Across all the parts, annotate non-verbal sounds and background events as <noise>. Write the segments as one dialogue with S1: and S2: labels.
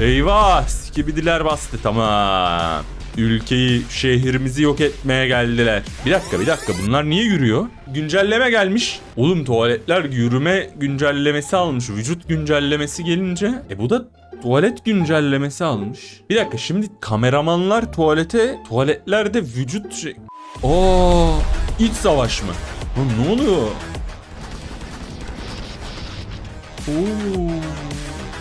S1: Eyvah skibidiler bastı tamam. Ülkeyi, şehrimizi yok etmeye geldiler. Bir dakika bir dakika bunlar niye yürüyor? Güncelleme gelmiş. Oğlum tuvaletler yürüme güncellemesi almış. Vücut güncellemesi gelince. E bu da tuvalet güncellemesi almış. Bir dakika şimdi kameramanlar tuvalete, tuvaletlerde vücut şey... Oo, iç savaş mı? Lan ne oluyor? Oo.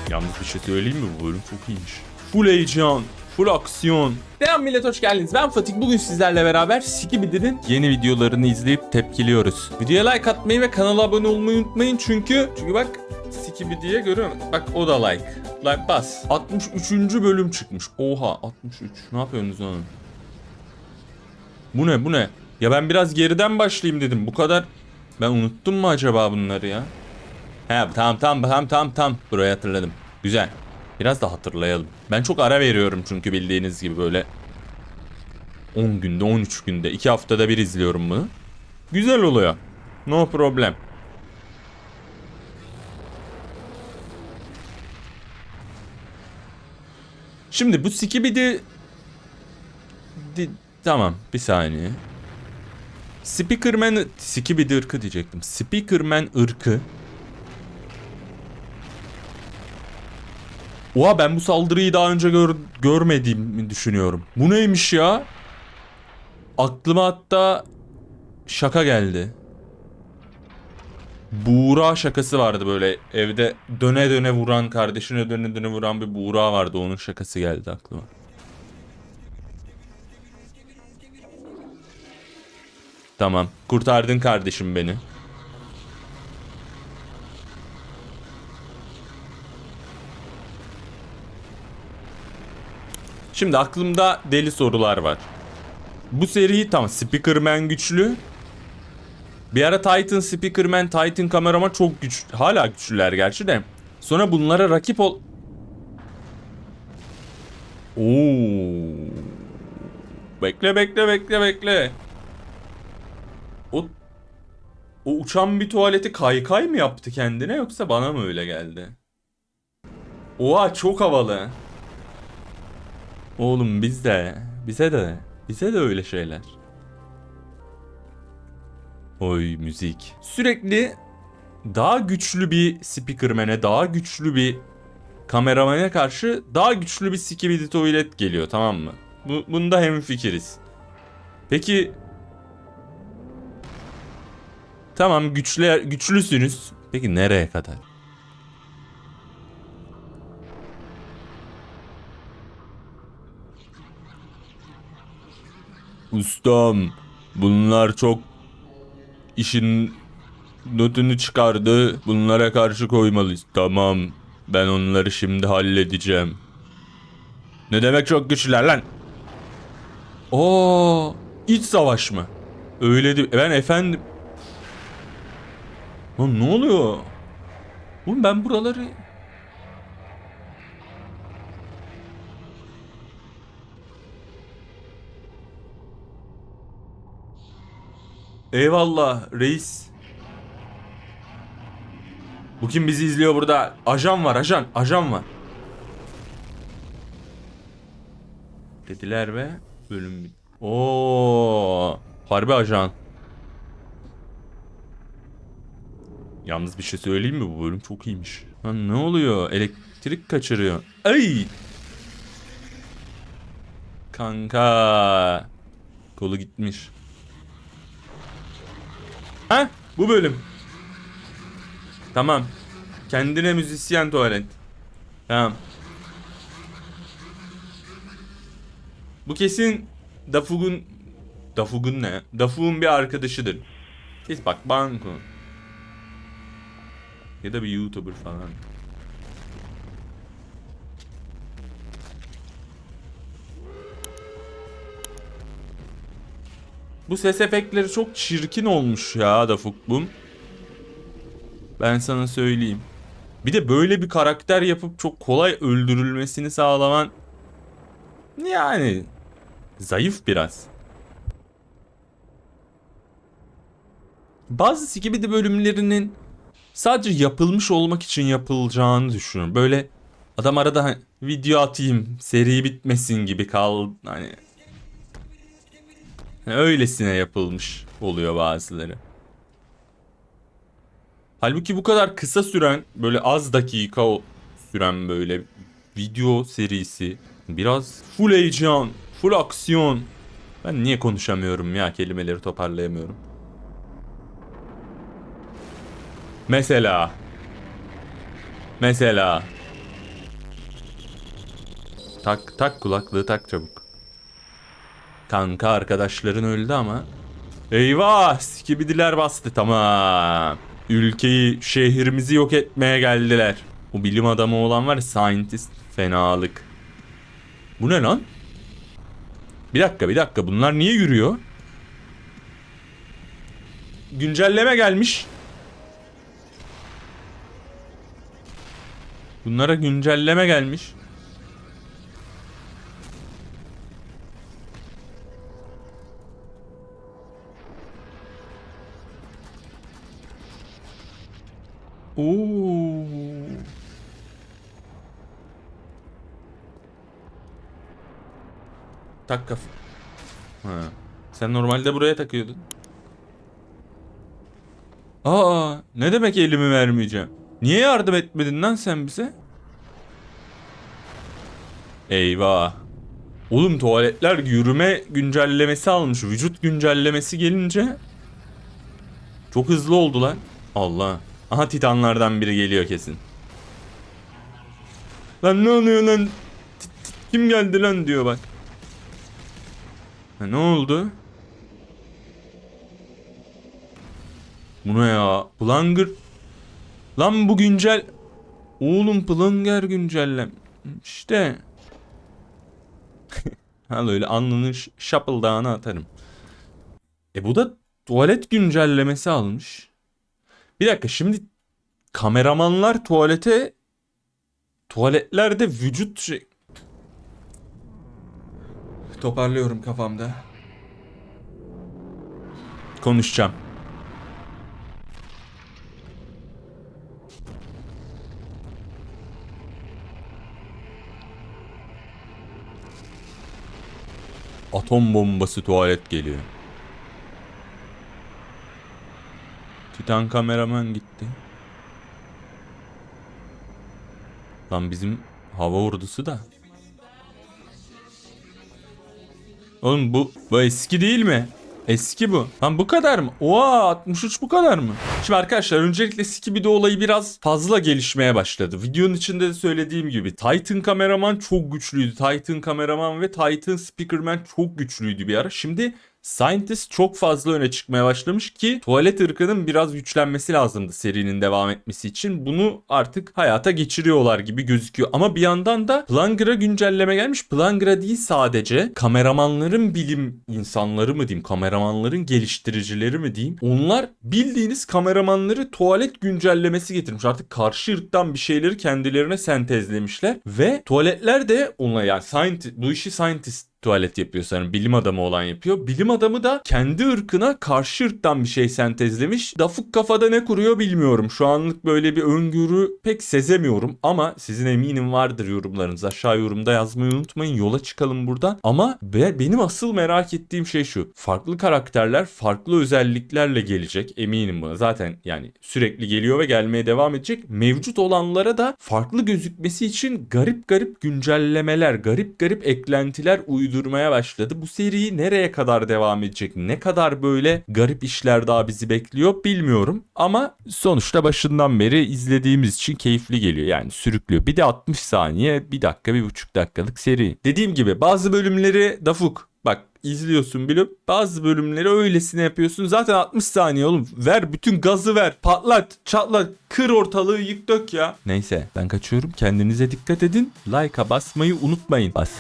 S1: Yalnız bir şey söyleyeyim mi? Bu bölüm çok iyiymiş. Full heyecan, full aksiyon. Selam millet hoş geldiniz. Ben Fatih. Bugün sizlerle beraber Skibidi'nin yeni videolarını izleyip tepkiliyoruz. Videoya like atmayı ve kanala abone olmayı unutmayın çünkü çünkü bak Skibidi'ye görüyor musun? Bak o da like. Like bas. 63. bölüm çıkmış. Oha 63. Ne yapıyorsunuz oğlum? Bu ne bu ne? Ya ben biraz geriden başlayayım dedim. Bu kadar ben unuttum mu acaba bunları ya? He tamam tamam tamam tamam tamam. Burayı hatırladım. Güzel. Biraz da hatırlayalım. Ben çok ara veriyorum çünkü bildiğiniz gibi böyle 10 günde 13 günde 2 haftada bir izliyorum bunu. Güzel oluyor. No problem. Şimdi bu Skibidi Di- Tamam bir saniye. Speakerman Skibidi ırkı diyecektim. Speakerman ırkı Oha ben bu saldırıyı daha önce gör, görmediğimi düşünüyorum. Bu neymiş ya? Aklıma hatta şaka geldi. Buğra şakası vardı böyle evde döne döne vuran kardeşine döne döne vuran bir buğra vardı onun şakası geldi aklıma. Tamam kurtardın kardeşim beni. Şimdi aklımda deli sorular var. Bu seri tamam Speakerman güçlü. Bir ara Titan Speakerman, Titan kameraman çok güç, hala güçlüler gerçi de. Sonra bunlara rakip ol... Oo. Bekle bekle bekle bekle. O o uçan bir tuvaleti kaykay mı yaptı kendine yoksa bana mı öyle geldi? Oha çok havalı. Oğlum biz de, bize de, bize de öyle şeyler. Oy müzik. Sürekli daha güçlü bir speakerman'e, daha güçlü bir kameramana karşı daha güçlü bir skibidi tuvalet geliyor tamam mı? Bu, bunda hemfikiriz. Peki Tamam güçlü güçlüsünüz. Peki nereye kadar? Ustam, bunlar çok işin notunu çıkardı. Bunlara karşı koymalıyız. Tamam, ben onları şimdi halledeceğim. Ne demek çok güçlüler lan? Oo, iç savaş mı? Öyle değil. Ben efendim... Lan ne oluyor? Oğlum ben buraları... Eyvallah reis. Bu kim bizi izliyor burada? Ajan var ajan. Ajan var. Dediler ve bölüm bit- Oo, harbi ajan. Yalnız bir şey söyleyeyim mi? Bu bölüm çok iyiymiş. Lan ne oluyor? Elektrik kaçırıyor. Ay! Kanka. Kolu gitmiş. Ha? Bu bölüm. Tamam. Kendine müzisyen tuvalet. Tamam. Bu kesin Dafug'un Dafug'un ne? Dafug'un bir arkadaşıdır. Kes bak banko. Ya da bir YouTuber falan. Bu ses efektleri çok çirkin olmuş ya da Fukbum. Ben sana söyleyeyim. Bir de böyle bir karakter yapıp çok kolay öldürülmesini sağlaman yani zayıf biraz. Bazı Skibidi bölümlerinin sadece yapılmış olmak için yapılacağını düşünüyorum. Böyle adam arada hani video atayım seri bitmesin gibi kal hani öylesine yapılmış oluyor bazıları. Halbuki bu kadar kısa süren böyle az dakika süren böyle video serisi biraz full heyecan, full aksiyon. Ben niye konuşamıyorum ya kelimeleri toparlayamıyorum. Mesela Mesela Tak tak kulaklığı tak çabuk. Kanka arkadaşların öldü ama. Eyvah skibidiler bastı tamam. Ülkeyi şehrimizi yok etmeye geldiler. O bilim adamı olan var scientist fenalık. Bu ne lan? Bir dakika bir dakika bunlar niye yürüyor? Güncelleme gelmiş. Bunlara güncelleme gelmiş. Oo. Tak kaf. Ha. Sen normalde buraya takıyordun. Aa, ne demek elimi vermeyeceğim? Niye yardım etmedin lan sen bize? Eyvah. Oğlum tuvaletler yürüme güncellemesi almış. Vücut güncellemesi gelince çok hızlı oldu lan. Allah. Aha titanlardan biri geliyor kesin. Lan ne oluyor lan? Kim geldi lan diyor bak. Ha, ne oldu? Bu ne ya? Plunger... Lan bu güncel... Oğlum Plunger güncellem... İşte... <laughs> ha öyle alnını ş- şapıldağına atarım. E bu da tuvalet güncellemesi almış. Bir dakika şimdi kameramanlar tuvalete tuvaletlerde vücut şey... Toparlıyorum kafamda. Konuşacağım. Atom bombası tuvalet geliyor. Titan kameraman gitti. Lan bizim hava ordusu da. Oğlum bu, bu eski değil mi? Eski bu. Lan bu kadar mı? Oha 63 bu kadar mı? Şimdi arkadaşlar öncelikle Skibidi olayı biraz fazla gelişmeye başladı. Videonun içinde de söylediğim gibi Titan kameraman çok güçlüydü. Titan kameraman ve Titan speakerman çok güçlüydü bir ara. Şimdi Scientist çok fazla öne çıkmaya başlamış ki tuvalet ırkının biraz güçlenmesi lazımdı serinin devam etmesi için. Bunu artık hayata geçiriyorlar gibi gözüküyor. Ama bir yandan da Planger'a güncelleme gelmiş. Planger'a değil sadece kameramanların bilim insanları mı diyeyim, kameramanların geliştiricileri mi diyeyim. Onlar bildiğiniz kameramanları tuvalet güncellemesi getirmiş. Artık karşı ırktan bir şeyleri kendilerine sentezlemişler ve tuvaletler de ona yani scientist, bu işi scientist tuvalet yapıyor sanırım. Bilim adamı olan yapıyor. Bilim adamı da kendi ırkına karşı ırktan bir şey sentezlemiş. Dafuk kafada ne kuruyor bilmiyorum. Şu anlık böyle bir öngörü pek sezemiyorum. Ama sizin eminim vardır yorumlarınız. Aşağı yorumda yazmayı unutmayın. Yola çıkalım buradan. Ama be- benim asıl merak ettiğim şey şu. Farklı karakterler farklı özelliklerle gelecek. Eminim buna. Zaten yani sürekli geliyor ve gelmeye devam edecek. Mevcut olanlara da farklı gözükmesi için garip garip güncellemeler, garip garip eklentiler uydurmaya başladı. Bu seri nereye kadar devam edecek? Ne kadar böyle garip işler daha bizi bekliyor bilmiyorum. Ama sonuçta başından beri izlediğimiz için keyifli geliyor. Yani sürüklüyor. Bir de 60 saniye, bir dakika, bir buçuk dakikalık seri. Dediğim gibi bazı bölümleri dafuk. Bak izliyorsun bilip bazı bölümleri öylesine yapıyorsun. Zaten 60 saniye oğlum. Ver bütün gazı ver. Patlat, çatlat, kır ortalığı yık dök ya. Neyse ben kaçıyorum. Kendinize dikkat edin. Like'a basmayı unutmayın. Bas.